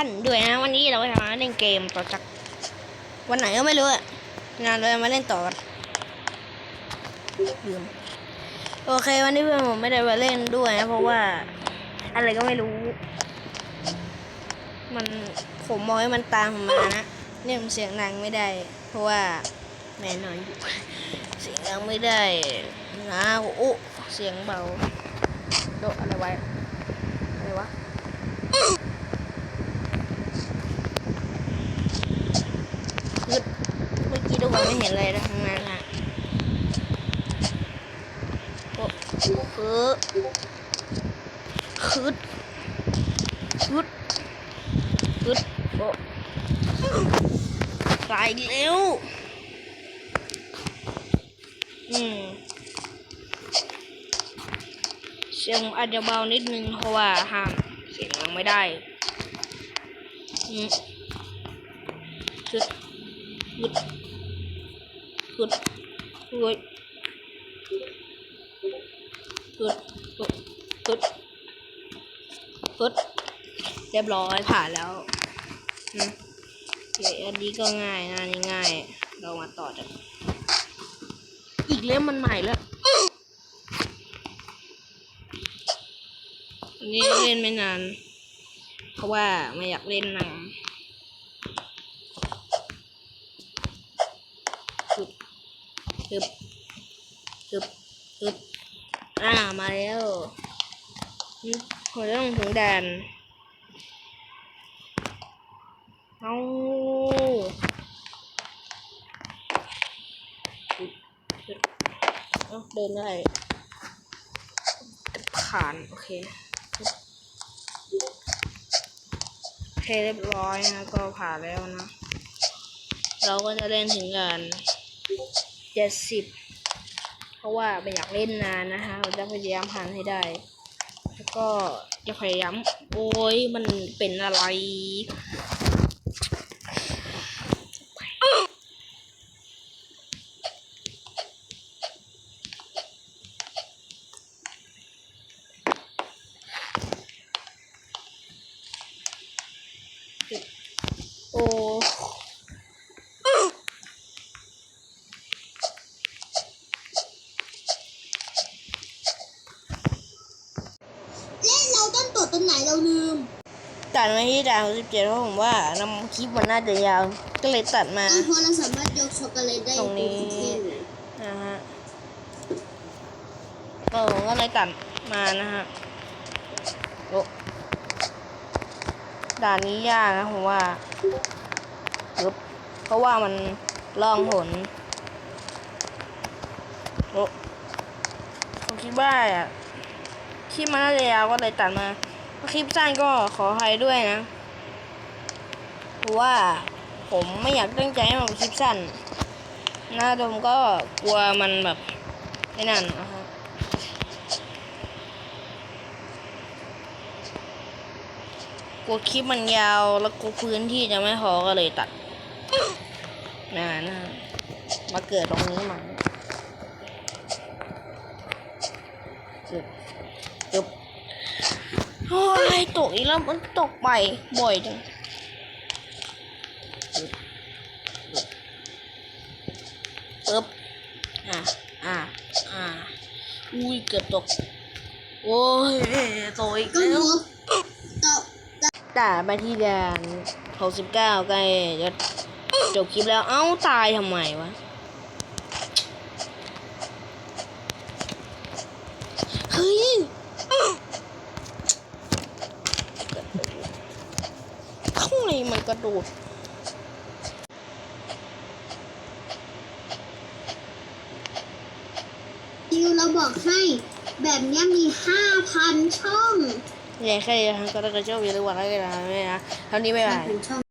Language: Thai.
ท่านด้วยนะ วันนี้เราจะมาเล่นเกมต่อจาก วันไหนก็ไม่รู้อะงานเราจะมาเล่นต่อกันลืมโอเค วันนี้เพื่อนผมไม่ได้มาเล่นด้วยนะเพราะว่าอะไรก็ไม่รู้ มันผมมองให้มันตามผมมานะเนี่ยมันเสียงดังไม่ได้ เพราะว่าแม่นอนอยู่เสียงดังไม่ได้นะโอ้เสียงเบาโดดอะไรไว้อะไรวะ คือเมื่อ ไม่เห็นเลยทั้งนั้นนะโอ้คือคืดคืดคืดโอ้ตายแล้วอืมเสียงอาจจะเบานิดนึงเพราะว่าห้ามเสียงดังไม่ได้อืมคืดขุ ดขุดขุดขุดขุดขุดขุดเรียบร้อยผ่านแล้วอืมโอเคอันนี้ก็ง่ายนะนนี่ง่าย เรามาต่อจากอีกเล่มมันใหม่แล้วอันนี้เล่นไม่นาน เพราะว่าไม่อยากเล่นนาน ฮึบ ฮึบฮึบฮึบอ่า มาแล้วฮึบเรจะต้องถึงแดนเอาเอาเดินได้ผ่าน โอเค โอเคเรียบร้อยนะ ก็ผ่านแล้วนะ เราก็จะเล่นถึงกัน เจ็ดสิบเพราะว่าไม่อยากเล่นนานนะคะเราจะพยายามผ่านให้ได้ แล้วก็จะพยายามโอ้ยมันเป็นอะไร โอ้ เล่นเราต้นตดตรงไหนเราลืม ตัดมาที่ดาวสิบเจ็ดเพราะผมว่านำคลิปมันน่าจะยาว ก็เลยตัดมาก็เพราะเราสามารถยกช็อกโกแลตได้ตรงนี้ทุกประเทศเลยนะฮะเออผมก็เลยตัดมานะฮะโอ้ด่านนี้ยากนะผมว่าปึ๊บเพราะว่ามันล่องหนโอ้ผมคิดว่าอะคลิปมันน่าจะยาวก็เลยตัดมาถ้า คลิปสั้นก็ขออภัยด้วยนะเพราะว่าผมไม่อยากตั้งใจให้มันเป็นคลิปสั้นหน้าผมก็กลัวมันแบบไอ้นั่นนะฮะกลัวคลิปมันยาวแล้วกลัวพื้นที่จะไม่พอก็เลยตัดนะนะมาเกิดตรงนี้มันจุดจุบ โอ้ยตกอีกแล้วมันตกไปบ่อยจังจุดปึ๊บอะอะอะอุ้ยเกือบตก โอ้ยตกอีกแล้วงบตอบตาไปที่แดนหกสิบเก้าใกล้จะจบคลิปแล้ว เอ้าตายทำไมวะ เฮ้ย ทำไมมันกระโดดดิวเราบอกให้ แบบเนี้ยมีห้าพันช่อง ใหญ่แค่ไหนก็ต้องกระโจมอย่าลืมกดไลค์กันนะเท่านี้ไม่ไหว5,000ช่อง